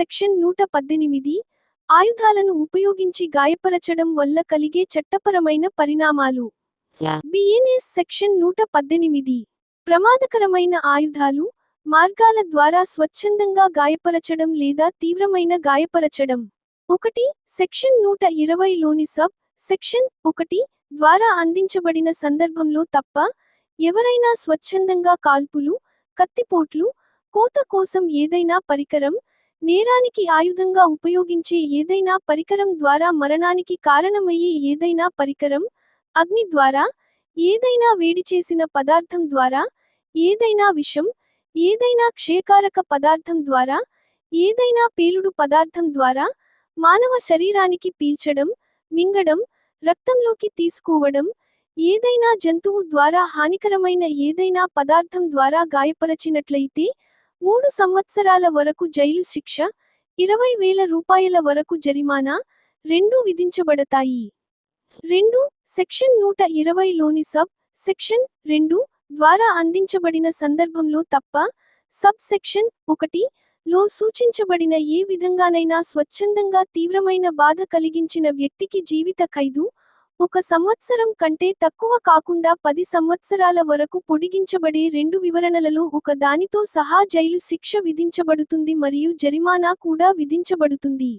Section నూట పద్దెనిమిది ఆయుధాలను ఉపయోగించి గాయపరచడం వల్ల కలిగే చట్టపరమైన పరిణామాలు. బిఎన్ఎస్ సెక్షన్ నూట పద్దెనిమిది ప్రమాదకరమైన ఆయుధాలు మార్గాల ద్వారా స్వచ్ఛందంగా గాయపరచడం లేదా తీవ్రమైన గాయపరచడం. ఒకటి సెక్షన్ నూట ఇరవైలోని సబ్ సెక్షన్ ఒకటి ద్వారా అందించబడిన సందర్భంలో తప్ప ఎవరైనా స్వచ్ఛందంగా కాల్పులు కత్తిపోట్లు కోత కోసం ఏదైనా పరికరం నేరానికి ఆయుధంగా ఉపయోగించే ఏదైనా పరికరం ద్వారా మరణానికి కారణమయ్యే ఏదైనా పరికరం అగ్ని ద్వారా ఏదైనా వేడి చేసిన పదార్థం ద్వారా ఏదైనా విషం ఏదైనా క్షయకారక పదార్థం ద్వారా ఏదైనా పేలుడు పదార్థం ద్వారా మానవ శరీరానికి పీల్చడం మింగడం రక్తంలోకి తీసుకోవడం ఏదైనా జంతువు ద్వారా హానికరమైన ఏదైనా పదార్థం ద్వారా గాయపరచినట్లయితే మూడు సంవత్సరాల వరకు జైలు శిక్ష ఇరవై వేల రూపాయల వరకు జరిమానా రెండు విధించబడతాయి. రెండు సెక్షన్ నూట ఇరవైలోని సబ్ సెక్షన్ రెండు ద్వారా అందించబడిన సందర్భంలో తప్ప సబ్ సెక్షన్ ఒకటి లో సూచించబడిన ఏ విధంగానైనా స్వచ్ఛందంగా తీవ్రమైన బాధ కలిగించిన వ్యక్తికి జీవిత ఖైదు ఒక సంవత్సరం కంటే తక్కువ కాకుండా పది సంవత్సరాల వరకు పొడిగించబడే రెండు వివరణలలో ఒక దానితో సహా జైలు శిక్ష విధించబడుతుంది మరియు జరిమానా కూడా విధించబడుతుంది.